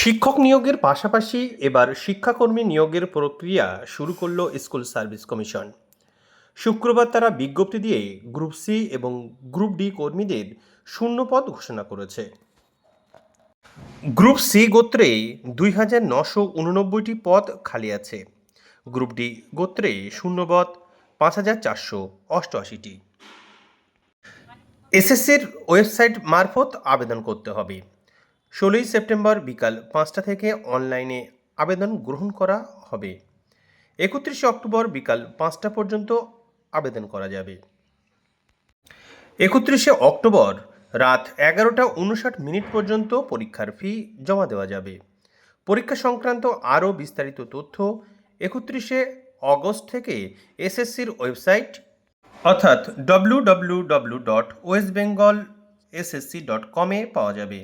শিক্ষক নিয়োগের পাশাপাশি এবার শিক্ষাকর্মী নিয়োগের প্রক্রিয়া শুরু করল স্কুল সার্ভিস কমিশন। শুক্রবার তারা বিজ্ঞপ্তি দিয়ে গ্রুপ সি এবং গ্রুপ ডি কর্মীদের শূন্যপদ ঘোষণা করেছে। গ্রুপ সি গোত্রে দুই হাজার নশো উননব্বইটি পদ খালি আছে। গ্রুপ ডি গোত্রে শূন্যপদ পাঁচ হাজার চারশো অষ্টআশিটি। এসএসসির ওয়েবসাইট মারফত আবেদন করতে হবে। ষোলোই সেপ্টেম্বর বিকাল পাঁচটা থেকে অনলাইনে আবেদন গ্রহণ করা হবে। একত্রিশে অক্টোবর বিকাল পাঁচটা পর্যন্ত আবেদন করা যাবে। একত্রিশে অক্টোবর রাত এগারোটা উনষাট মিনিট পর্যন্ত পরীক্ষার ফি জমা দেওয়া যাবে। পরীক্ষা সংক্রান্ত আরও বিস্তারিত তথ্য একত্রিশে অগস্ট থেকে এসএসসির ওয়েবসাইট অর্থাৎ W W W dot West Bengal SSC dot কমে পাওয়া যাবে।